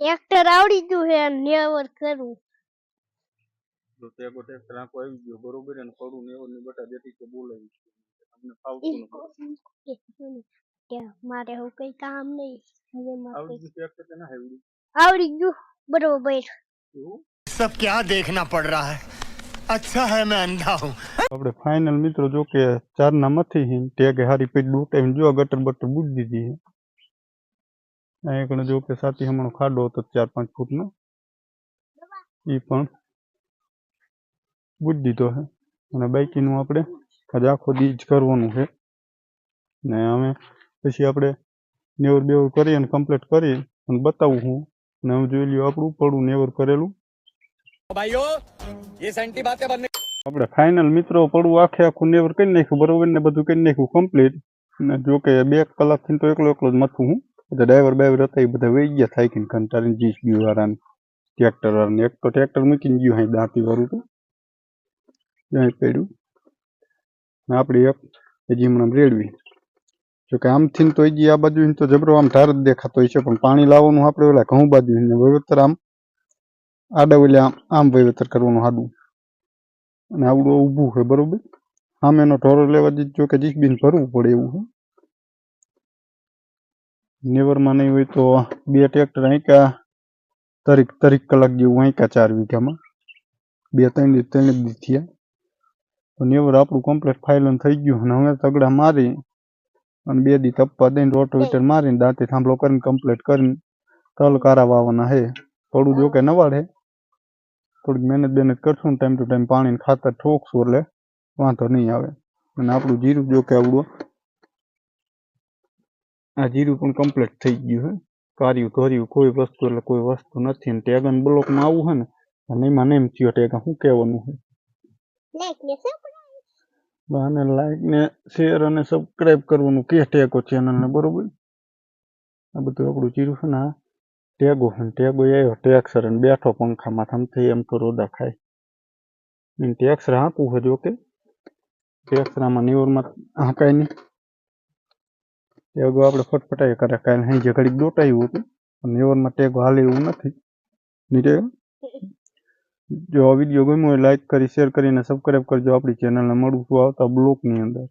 Tractor આવડી ગયું છે નેવર કરવું તો તે આગો ટ્રેક્ટર આખો આવી ગયો બરોબર અને પડું ને એવર ની બટા દેતી કે બોલાવી તમને ફાવતું નથી કે મારે હું કઈ કામ નહીં હવે મારે આવડી ગયું ટ્રેક્ટર કે ના આવડી આવડી ગયું બરોબર એવું सब क्या देखना पड़ रहा है अच्छा है मैं अंधा हूँ આપણે ફાઇનલ મિત્રો જો કે ચાર ના મથી હી ટેગે હારી પેટ દો ટાઈમ જો ગટર બટર બુજ દીધી અહીં કણ જો કે સાથી હમણો ખાડો હતો ચાર પાંચ ફૂટનો એ પણ બુજ દીધો છે અને બાઇકીનું આપણે આજે આખો દીજ કરવાનું છે ને અમે પછી આપણે નેવર બેવર કરી અને કમ્પ્લીટ કરી અને બતાવું હું. ને હું જોઈ લ્યો આપણું પડું નેવર કરેલું. આપણે ફાઇનલ મિત્રો પડું આખે આખું નેવર કરી નાખ્યું બરોબર ને બધું કરી નાખ્યું કમ્પ્લીટ ને જો કે બે કલાકથી તો એકલો એકલો જ મથું હું. બધા ડ્રાઈવર બાઈવર હતા એ બધા વહી ગયા કે કંટાળીને જીસીબી વાળાને ટ્રેક્ટર વાળાને એક તો ટ્રેક્ટર મૂકીને ગયું અહીં દાંતી વાળું તો અહીં પડ્યું આપણી એક હજી હમણાં રેડવી જો કે આમથી તો હજી આ બાજુ તો જબરો આમ ધાર જ દેખાતો હોય છે પણ પાણી લાવવાનું આપણે ઓલા ઘઉં બાજુ વાવેતર આમ આડા ઓલે આમ આમ વાવેતર કરવાનું હાડું અને આવડું ઊભું છે બરોબર આમ એનો ઢોરો લેવા જો કે જીસબીન ભરવું પડે એવું છે નેવરમાં નહીં હોય તો બે ટ્રેક્ટર આંકા તરીક તરીક કલાક જેવું આંકા ચાર વીઘામાં બે ત્રણ દી ત્રણ જ દી થયા તો નેવર આપણું કમ્પ્લીટ ફાઇલન થઈ ગયું અને હવે તગડા મારી અને બે દી તપવા દઈને રોટોવેટર મારીને દાંતે થાંભલો કરીને કમ્પ્લીટ કરીને તલ કારા વાવવાના છે થોડું જો કે નવાડે થોડીક મહેનત બેનત કરશું ને ટાઈમ ટુ ટાઈમ પાણી ને ખાતર ઠોકશું એટલે વાંધો નહીં આવે અને આપણું જીરું જો કે આવડું આ જીરું પણ કમ્પ્લીટ થઈ ગયું હે. કાર્યું ધોર્યું કોઈ વસ્તુ એટલે કોઈ વસ્તુ નથી. ને ટેગન બ્લોકમાં આવું હે ને અને એમાં નેમ થયો ટેગા શું કહેવાનું છે લાઈક અને લાઈક ને શેર અને સબસ્ક્રાઇબ કરવાનું કે ટેગો ચેનલ ને બરોબર? આ બધું આપણું જીરું છે ને ટેગો છે ને ટેગો આવ્યો ટેક્સર અને બેઠો પંખામાં થમથી એમ તો રોદા ખાય. એને ટેક્સર હાંકવું છે જો કે. ટેક્સરામાં નિવરમાં હાંકાય નહીં. ટેગો આપણે ફટફટાઈ કરે. કાંઈ અહીં જે ઘડીક દોટાયું હતું, પણ નિવરમાં ટેગો હાલે એવું નથી. નીચે જો આ વીડિયો ગમ્યો હોય લાઈક કરી શેર કરીને સબસ્ક્રાઇબ કરજો. આપણી ચેનલને મળું છું આવતા બ્લોકની અંદર.